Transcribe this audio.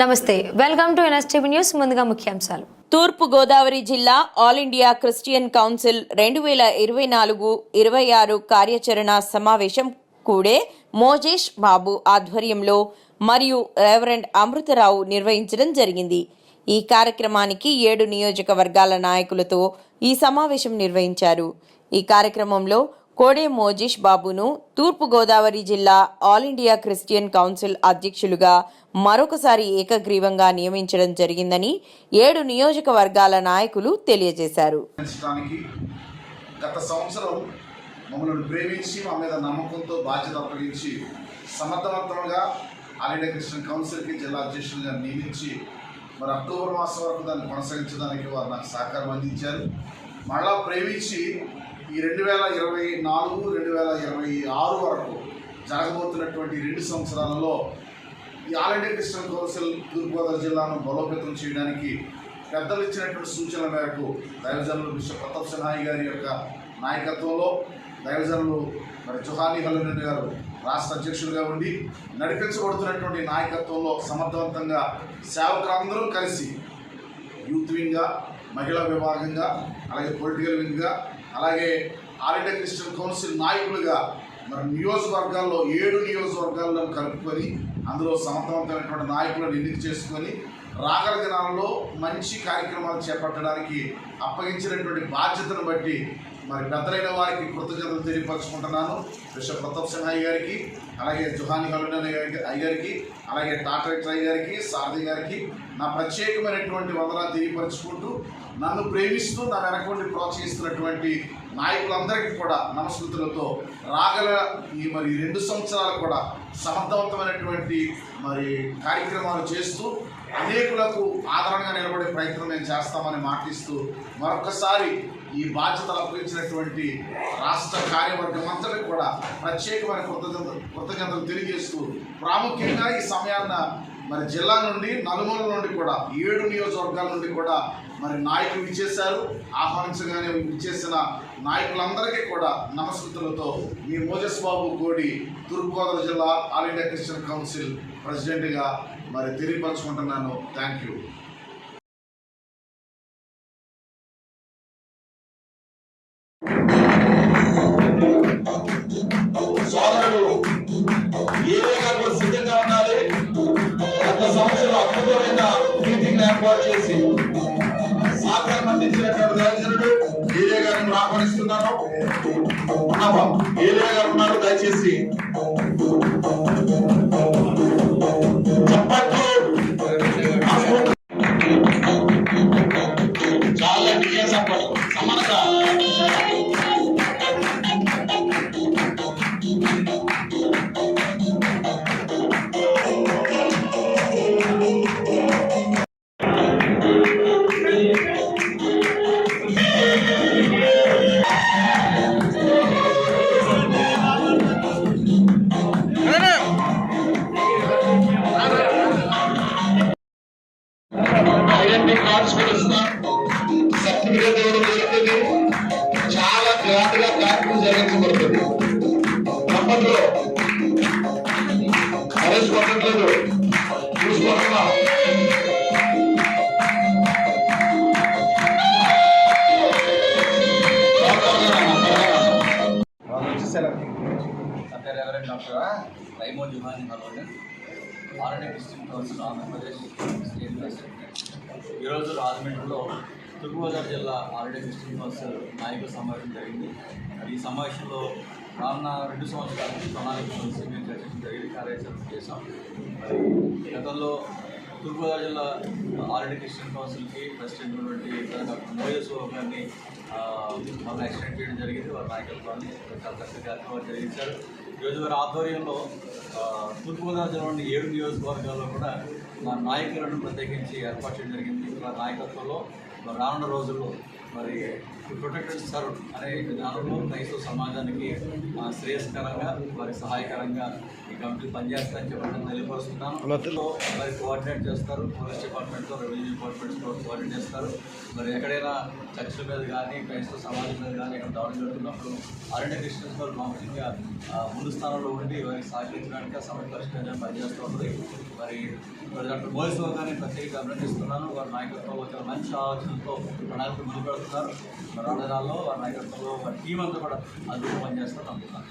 నమస్తే. Welcome to NSTV news ముందుగా ముఖ్యాంశాలు. తూర్పు గోదావరి జిల్లా ఆల్ ఇండియా క్రిస్టియన్ కౌన్సిల్ రెండు వేల ఇరవై నాలుగు ఇరవై ఆరు కార్యాచరణ సమావేశం కూడే మోజేష్ బాబు ఆధ్వర్యంలో మరియు రెవరెండ్ అమృతరావు నిర్వహించడం జరిగింది. ఈ కార్యక్రమానికి ఏడు నియోజకవర్గాల నాయకులతో ఈ సమావేశం నిర్వహించారు. ఈ కార్యక్రమంలో కోడే మోజేష్ బాబును తూర్పు గోదావరి జిల్లా ఆల్ ఇండియా క్రిస్టియన్ కౌన్సిల్ అధ్యక్షులుగా మరొకసారి ఏకగ్రీవంగా నియమించడం జరిగిందని ఏడు నియోజకవర్గాల నాయకులు తెలియజేశారు. గత సంవత్సరం మమ్మల్ని ప్రేమించి మా మీద నమ్మకంతో బాధ్యత అప్పగించి సమర్థవంతంగా క్రిస్టియన్ కౌన్సిల్కి జిల్లా అధ్యక్షులుగా నియమించి మరి అక్టోబర్ మాసం వరకు దాన్ని కొనసాగించడానికి వారు నాకు సహకారం అందించారు. మళ్ళా ప్రేమించి ఈ రెండు వేల ఇరవై నాలుగు రెండు వేల ఇరవై ఆరు వరకు జరగబోతున్నటువంటి రెండు సంవత్సరాలలో ఈ all India Christian council Turpu Godavari జిల్లాను బలోపేతం చేయడానికి పెద్దలు ఇచ్చినటువంటి సూచనల మేరకు దైవజనులు బిషప్ ప్రతాప్ సిన్హాయి గారి యొక్క నాయకత్వంలో దైవజనులు మరి జుహాని హల్లురెడ్డి గారు రాష్ట్ర అధ్యక్షులుగా ఉండి నడిపించబడుతున్నటువంటి నాయకత్వంలో సమర్థవంతంగా సేవకులందరూ కలిసి యూత్ వింగ్గా మహిళా విభాగంగా అలాగే పొలిటికల్ వింగ్గా అలాగే ఆల్ ఇండియా క్రిస్టియన్ కౌన్సిల్ నాయకులుగా మరి నియోజకవర్గాల్లో ఏడు నియోజకవర్గాల్లో కలుపుకొని అందులో సమర్థవంతమైనటువంటి నాయకులను ఎన్నిక చేసుకొని రాగల దినాల్లో మంచి కార్యక్రమాలు చేపట్టడానికి అప్పగించినటువంటి బాధ్యతను బట్టి మరి పెద్దలైన వారికి కృతజ్ఞతలు తెలియపరచుకుంటున్నాను. బిషప్ ప్రతాప్ సింహాయి గారికి అలాగే జుహాని హలుడన్ గారికి అయ్యారికి అలాగే టాటా అయ్య గారికి సారథి గారికి నా ప్రత్యేకమైనటువంటి వందనాలు తెలియపరచుకుంటూ నన్ను ప్రేమిస్తూ నా వెనకుండి ప్రోత్సహిస్తున్నటువంటి నాయకులందరికీ కూడా నమస్కృతులతో రాగల ఈ మరి రెండు సంవత్సరాలు కూడా సమర్థవంతమైనటువంటి మరి కార్యక్రమాలు చేస్తూ అనేకులకు ఆదరణగా నిలబడే ప్రయత్నం నేను చేస్తామని మాటిస్తూ మరొకసారి ఈ బాధ్యతలు అప్పగించినటువంటి రాష్ట్ర కార్యవర్గం అంతటి కూడా ప్రత్యేకమైన కృతజ్ఞత కృతజ్ఞతలు తెలియజేస్తూ ప్రాముఖ్యంగా ఈ సమయాన్న మరి జిల్లా నుండి నలుమూల నుండి కూడా ఏడు నియోజకవర్గాల నుండి కూడా మరి నాయకులు ఇచ్చేశారు ఆహ్వానించగానే ఇచ్చేసిన నాయకులందరికీ కూడా నమస్కృతులతో మీ మోజస్ బాబు కోడి తూర్పుగోదావరి జిల్లా ఆల్ ఇండియా క్రిస్టియన్ కౌన్సిల్ ప్రెసిడెంట్గా మరి తెలియపరచుకుంటున్నాను. Thank you. ఏర్పాటు చేసి సహకారం అందించినటువంటి ఏరియా గారిని ఆహ్వానిస్తున్నాను. ఏరియా గారు ఉన్నారు దయచేసి ఐడెంటిటీ కార్డ్స్ కూడా ఇస్తున్నాం సర్టిఫికేట్ ఇవ్వడం జరుగుతుంది చాలా గ్రాండ్గా కార్యక్రమం జరిగించబడుతుంది. అప్పట్లో అరెస్ట్ కొట్టట్లేదు చూసుకుంటున్నాం నా doctor Raimo Juhani Haloni RNA district council Andhra Pradesh state president. ఈరోజు రాజమండ్రిలో తూర్పుగోదావరి జిల్లా ఆర్ఎన్ఏ డిస్ట్రిక్ట్ కౌన్సిల్ నాయకుల సమావేశం జరిగింది. ఈ సమావేశంలో రానున్న రెండు సంవత్సరాల ప్రణాళిక గురించి మేము చర్చించడం జరిగింది. కార్యాచరణ చేశాం. గతంలో తూర్పుగోదావరి జిల్లా ఆల్రెడీ క్రిస్టియన్ కౌన్సిల్కి ప్రెసిడెంట్ ఉన్నటువంటి డాక్టర్ మోయస్ గారిని ఆ, యాక్సిడెంట్ ఎక్స్టెండ్ చేయడం జరిగింది. వారి నాయకత్వాన్ని చాలా చక్కగా కార్యక్రమాలు జరిగించారు. ఈరోజు వారి ఆధ్వర్యంలో తూర్పుగోదావరి జిల్లాలోని ఏడు నియోజకవర్గాల్లో కూడా మా నాయకులను ప్రత్యేకించి ఏర్పాటు చేయడం జరిగింది. వారి నాయకత్వంలో మరి రానున్న రోజుల్లో మరి ప్రొటెక్టెడ్ సర్వ్ అనే విధానంలో క్రైస్తవ సమాజానికి శ్రేయస్కరంగా వారికి సహాయకరంగా ఈ కమిటీ పనిచేస్తారని చెప్పడం తెలియపరుస్తున్నాను. మరి కోఆర్డినేట్ చేస్తారు పోలీస్ డిపార్ట్మెంట్తో రెవెన్యూ డిపార్ట్మెంట్తో కోఆర్డినేట్ చేస్తారు. మరి ఎక్కడైనా చర్చిల మీద కానీ క్రైస్తవ సమాజం మీద కానీ ఎక్కడ దాడులు జరుగుతున్నప్పుడు ఆల్రెడీ క్రిస్టియన్స్ వాళ్ళు మామూలుగా ముందు స్థానంలో ఉండి వారికి సహకరించడానికి ఆ సమయ పరిష్కారం పనిచేస్తూ ఉంటుంది మరి మరి డాక్టర్ మోయిస్ గారిని ప్రత్యేకంగా అభినందిస్తున్నాను. వారి నాయకత్వంలో ఒక మంచి ఆలోచనతో ప్రణాళిక ముందు పెడుతున్నారు మరి రానురాల్లో వారి నాయకత్వంలో వారి టీం అంతా కూడా అందులో పనిచేస్తారు నమ్ముతున్నాను.